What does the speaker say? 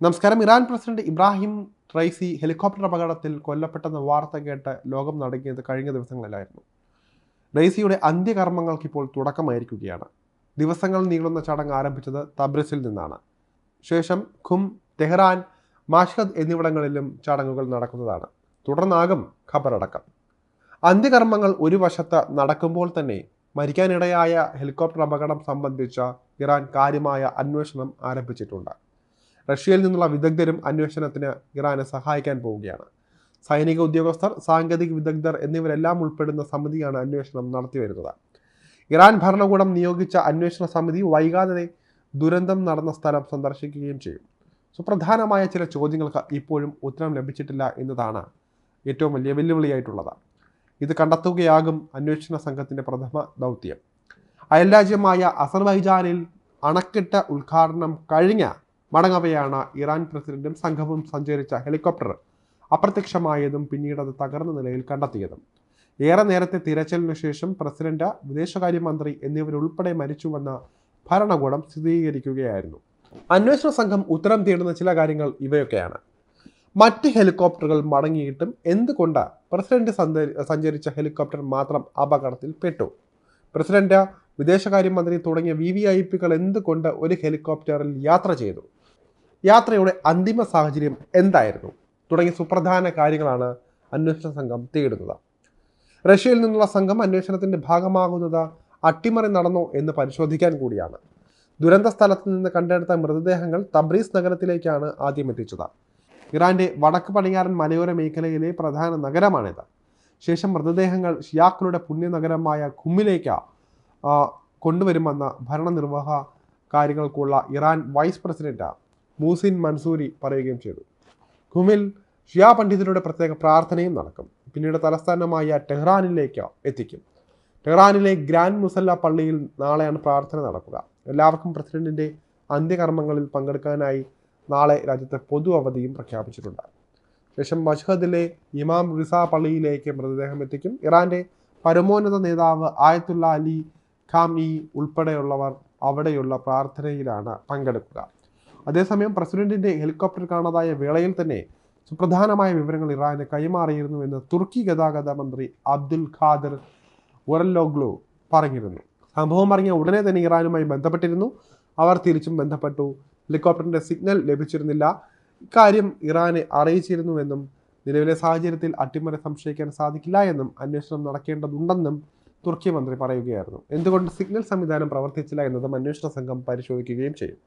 നമസ്കാരം. Iran president Ebrahim Raisi helicopter അപകടത്തിൽ കൊല്ലപ്പെട്ടെന്ന വാർത്ത കേട്ട് ലോകം നടങ്ങിയത് കഴിഞ്ഞ ദിവസങ്ങളിലായിരുന്നു. റൈസിയുടെ അന്ത്യകർമ്മങ്ങൾക്ക് ഇപ്പോൾ തുടക്കമായിരിക്കുകയാണ്. ദിവസങ്ങൾ നീളുന്ന ചടങ്ങ് ആരംഭിച്ചത് തബ്രിസിൽ നിന്നാണ്. ശേഷം ഖും തെഹ്റാൻ മാഷ്ഹദ് എന്നിവിടങ്ങളിലും ചടങ്ങുകൾ നടക്കുന്നതാണ്. തുടർന്നാകും ഖബറടക്കം. അന്ത്യകർമ്മങ്ങൾ ഒരു വശത്ത് നടക്കുമ്പോൾ തന്നെ മരിക്കാനിടയായ ഹെലികോപ്റ്റർ അപകടം സംബന്ധിച്ച ഇറാൻ കാര്യമായ അന്വേഷണം ആരംഭിച്ചിട്ടുണ്ട്. റഷ്യയിൽ നിന്നുള്ള വിദഗ്ധരും അന്വേഷണത്തിന് ഇറാനെ സഹായിക്കാൻ പോവുകയാണ്. സൈനിക ഉദ്യോഗസ്ഥർ സാങ്കേതിക വിദഗ്ധർ എന്നിവരെല്ലാം ഉൾപ്പെടുന്ന സമിതിയാണ് അന്വേഷണം നടത്തിവരുന്നത് ഇറാൻ ഭരണകൂടം നിയോഗിച്ച അന്വേഷണ സമിതി വൈകാതെ ദുരന്തം നടന്ന സ്ഥലം സന്ദർശിക്കുകയും ചെയ്യും. സുപ്രധാനമായ ചില ചോദ്യങ്ങൾക്ക് ഇപ്പോഴും ഉത്തരം ലഭിച്ചിട്ടില്ല എന്നതാണ് ഏറ്റവും വലിയ വെല്ലുവിളിയായിട്ടുള്ളത്. ഇത് കണ്ടെത്തുകയാകും അന്വേഷണ സംഘത്തിന്റെ പ്രഥമ ദൗത്യം. അയൽരാജ്യമായ അസർബൈജാനിൽ അണക്കെട്ട് ഉദ്ഘാടനം കഴിഞ്ഞ മടങ്ങവെയാണ് ഇറാൻ പ്രസിഡന്റും സംഘവും സഞ്ചരിച്ച ഹെലികോപ്റ്റർ അപ്രത്യക്ഷമായതും പിന്നീട് അത് തകർന്ന നിലയിൽ കണ്ടെത്തിയതും. ഏറെ നേരത്തെ തിരച്ചിലിനു ശേഷം പ്രസിഡന്റ് വിദേശകാര്യമന്ത്രി എന്നിവരുൾപ്പെടെ മരിച്ചുവെന്ന ഭരണകൂടം സ്ഥിരീകരിക്കുകയായിരുന്നു. അന്വേഷണ സംഘം ഉത്തരം തേടുന്ന ചില കാര്യങ്ങൾ ഇവയൊക്കെയാണ്. മറ്റ് ഹെലികോപ്റ്ററുകൾ മടങ്ങിയിട്ടും എന്തുകൊണ്ട് പ്രസിഡന്റ് സഞ്ചരിച്ച ഹെലികോപ്റ്റർ മാത്രം അപകടത്തിൽ പെട്ടു? പ്രസിഡന്റ് വിദേശകാര്യമന്ത്രി തുടങ്ങിയ വി വി ഐ പികൾ എന്തുകൊണ്ട് ഒരു ഹെലികോപ്റ്ററിൽ യാത്ര ചെയ്തു? യാത്രയുടെ അന്തിമ സാഹചര്യം എന്തായിരുന്നു? തുടങ്ങിയ സുപ്രധാന കാര്യങ്ങളാണ് അന്വേഷണ സംഘം തേടുന്നത്. റഷ്യയിൽ നിന്നുള്ള സംഘം അന്വേഷണത്തിന്റെ ഭാഗമാകുന്നത് അട്ടിമറി നടന്നോ എന്ന് പരിശോധിക്കാൻ കൂടിയാണ്. ദുരന്ത സ്ഥലത്ത് നിന്ന് കണ്ടെടുത്ത മൃതദേഹങ്ങൾ തബ്രീസ് നഗരത്തിലേക്കാണ് ആദ്യം എത്തിച്ചത്. ഇറാന്റെ വടക്ക് പടിഞ്ഞാറൻ മലയോര മേഖലയിലെ പ്രധാന നഗരമാണിത്. ശേഷം മൃതദേഹങ്ങൾ ഷിയാക്കളുടെ പുണ്യനഗരമായ ഖുമ്മിലേക്ക് കൊണ്ടുവരുമെന്ന് ഭരണനിർവാഹ കാര്യങ്ങൾക്കുള്ള Iran vice president Mohsen Mansouri പറയുകയും ചെയ്തു. ഖുമിൽ ഷിയാ പണ്ഡിതരുടെ പ്രത്യേക പ്രാർത്ഥനയും നടക്കും. പിന്നീട് തലസ്ഥാനമായ ടെഹ്റാനിലേക്ക് എത്തിക്കും. ടെഹ്റാനിലെ ഗ്രാൻഡ് മുസല്ല പള്ളിയിൽ നാളെയാണ് പ്രാർത്ഥന നടക്കുക. എല്ലാവർക്കും പ്രസിഡന്റിന്റെ അന്ത്യകർമ്മങ്ങളിൽ പങ്കെടുക്കാനായി നാളെ രാജ്യത്തെ പൊതു അവധിയും പ്രഖ്യാപിച്ചിട്ടുണ്ട്. ശേഷം മഷ്ഹദിലെ ഇമാം റിസ പള്ളിയിലേക്ക് മൃതദേഹം എത്തിക്കും. ഇറാന്റെ പരമോന്നത നേതാവ് ആയത്തുള്ള അലി ഖാമി ഉൾപ്പെടെയുള്ളവർ അവിടെയുള്ള പ്രാർത്ഥനയിലാണ് പങ്കെടുക്കുക. അതേസമയം പ്രസിഡന്റിന്റെ ഹെലികോപ്റ്റർ കാണാതായ വേളയിൽ തന്നെ സുപ്രധാനമായ വിവരങ്ങൾ ഇറാന് കൈമാറിയിരുന്നു എന്ന് തുർക്കി ഗതാഗത മന്ത്രി അബ്ദുൽ ഖാദർ ഒറല്ലോഗ്ലു പറഞ്ഞിരുന്നു. സംഭവം അറിഞ്ഞ ഉടനെ തന്നെ ഇറാനുമായി ബന്ധപ്പെട്ടിരുന്നു. അവർ തിരിച്ചും ബന്ധപ്പെട്ടു. ഹെലികോപ്റ്ററിന്റെ സിഗ്നൽ ലഭിച്ചിരുന്നില്ല. ഇക്കാര്യം ഇറാനെ അറിയിച്ചിരുന്നുവെന്നും നിലവിലെ സാഹചര്യത്തിൽ അട്ടിമറി സംശയിക്കാൻ സാധിക്കില്ല എന്നും അന്വേഷണം നടക്കേണ്ടതുണ്ടെന്നും തുർക്കി മന്ത്രി പറയുകയായിരുന്നു. എന്തുകൊണ്ട് സിഗ്നൽ സംവിധാനം പ്രവർത്തിച്ചില്ല എന്നതും അന്വേഷണ സംഘം പരിശോധിക്കുകയും ചെയ്യും.